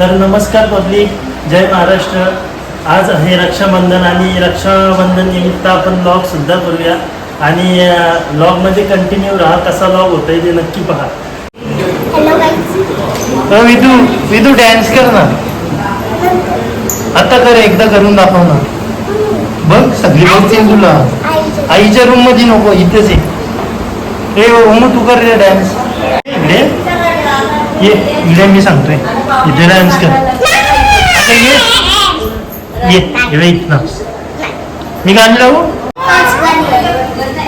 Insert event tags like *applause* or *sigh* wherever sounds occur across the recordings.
तर नमस्कार पब्लिक जय महाराष्ट्र. आज आहे रक्षाबंधन आणि रक्षाबंधन निमित्त आपण लॉग सुद्धा करूया. आणि ब्लॉगमध्ये कंटिन्यू राहा कसा ब्लॉग होतोय ते नक्की पहा. अ, विदू विदू डॅन्स कर ना. आता कर एकदा करून दाखव ना. बघ सगळी बघते तुला. आईच्या रूममध्ये नको इथेच आहे ए हो, ओमू तू कर रे डॅन्स इकडे. ये इकडे मी सांगतोय इथे डान्स कर ये इकडे इथनं मी गाणं लावू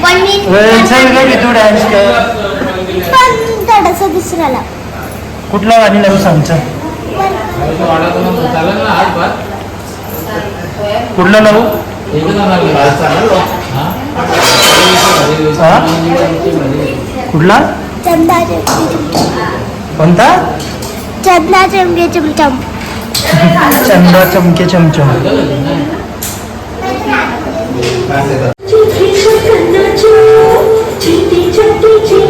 गाणी चल डॅन्स कर दुसऱ्याला कुठला गाणी लावू सांगचं? कुठलं लावू? कुठला? कुठला चंदा चमके कोणता चंदा चमके चमचम. चंदा चमके chamcham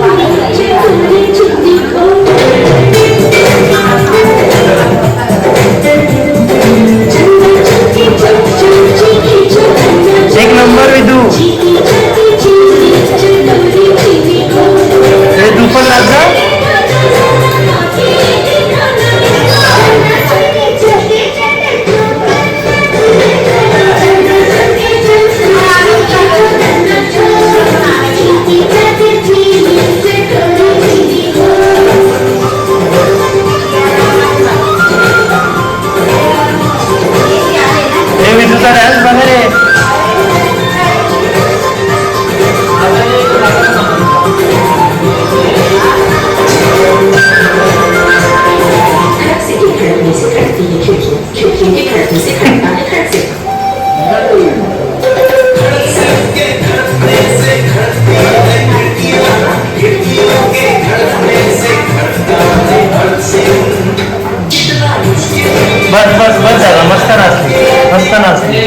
Satanás.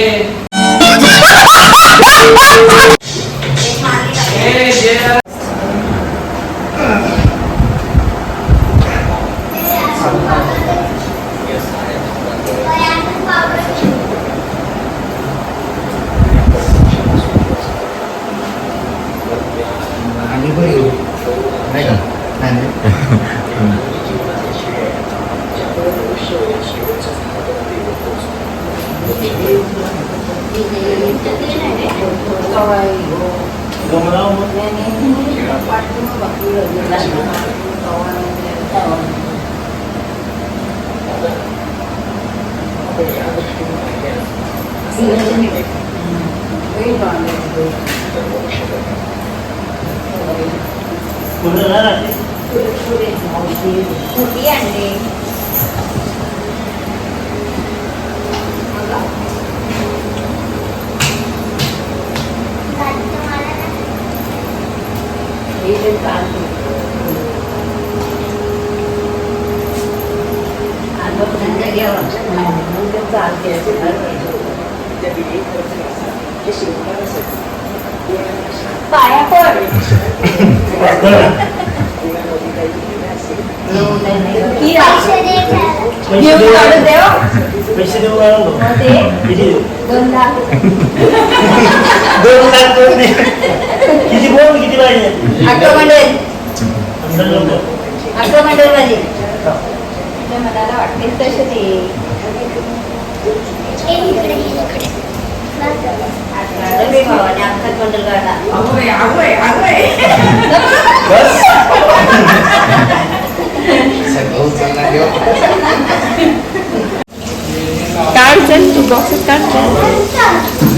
Kawaii o Gumalaw mo? Yan eh. Ang parte mo ba? Kulo, yung lahat mo. Kawaii ng taon. Kulo na natin. Kulo, kulo. Kulo yan eh. *laughs* देऊ पैसे देऊ. का नको? किती? देऊ? दोन लाख. दोन लाख दोन दे. किती बोल किती पाहिजे? मंडळ. अंदर नको. अकरा मंडळ वाली मनाला वाटते तसे ते ए, इकडे, इकडे. भावाने अख्खा मंडळ काढला बस काढ चल तू बॉक्सेस काढ चल.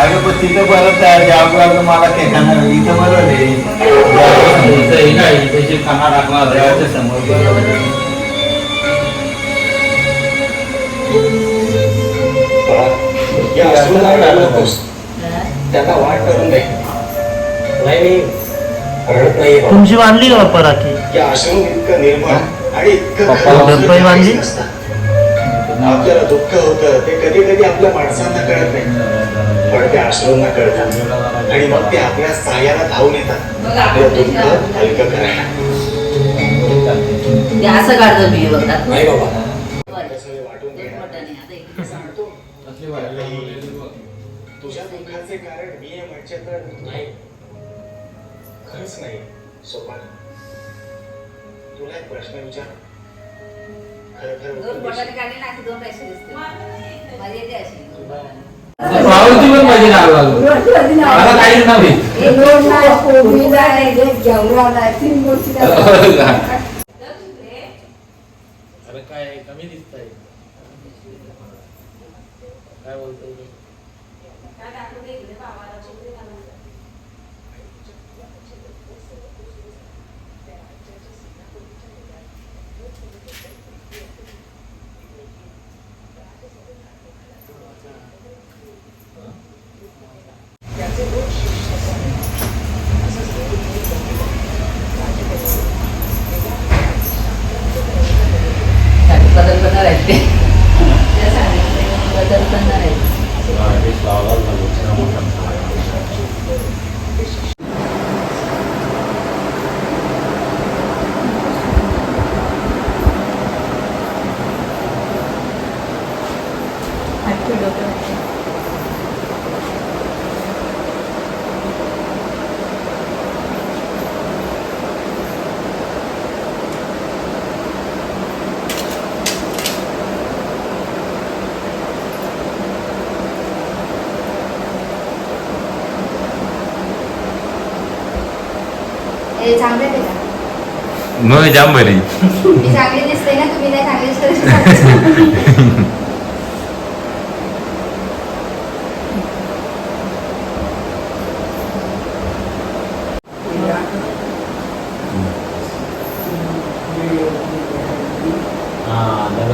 अगं पण तिथं परत जॉब मला ठिकाणा इथं बरोबर आहे देवाच्या समोर बरोबर या अश्रूला रडू नकोस त्यांना वाट करून दे नाही मी रडत नाहीये बाबा. तुमची बांधली का बाप्पा राखी? या अश्रू इतकं निर्मळ आणि इतकं पप्पाला खरं डब्बाही बांधली? नसतं. आपल्याला दुःख होतं. ते कधी कधी आपल्या माणसांना कळत नाही. पण त्या अश्रूंना कळतात आणि मग ते आपल्या साह्याला धावून येतात. आपलं दुःख हलकं करायला. ते असं काढतो मी बघतात नाही बाबा. नाही खरंच नाही सोपान तुला एक प्रश्न विचार खरं दोन. बोटाने काढले ना की दोन पैसे दिसते माझी येते अशी पावती पण माझी नाव लागलो मला काहीच नव्हे अरे काय कमी दिसतंय काय बोलतोय minutos चांगले का मग जाम बरी मी चांगली दिसते ना तुम्ही नाही चांगली दिसते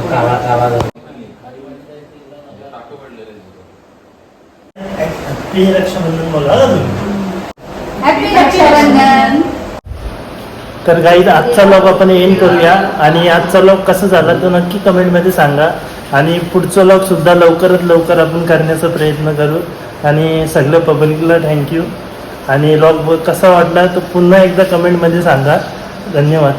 काळा काळा हॅपी रक्षाबंधन बोला तुम्ही हॅपी रक्षाबंधन तर काही आजचा लॉग आपण एंड करूया. आणि आजचा लॉग कसं झाला तो नक्की कमेंटमध्ये सांगा. आणि पुढचा लॉग सुद्धा लवकरात लवकर आपण करण्याचा प्रयत्न करू. आणि सगळं पब्लिकला थँक्यू आणि लॉग कसा वाटला तो पुन्हा एकदा कमेंटमध्ये सांगा. धन्यवाद.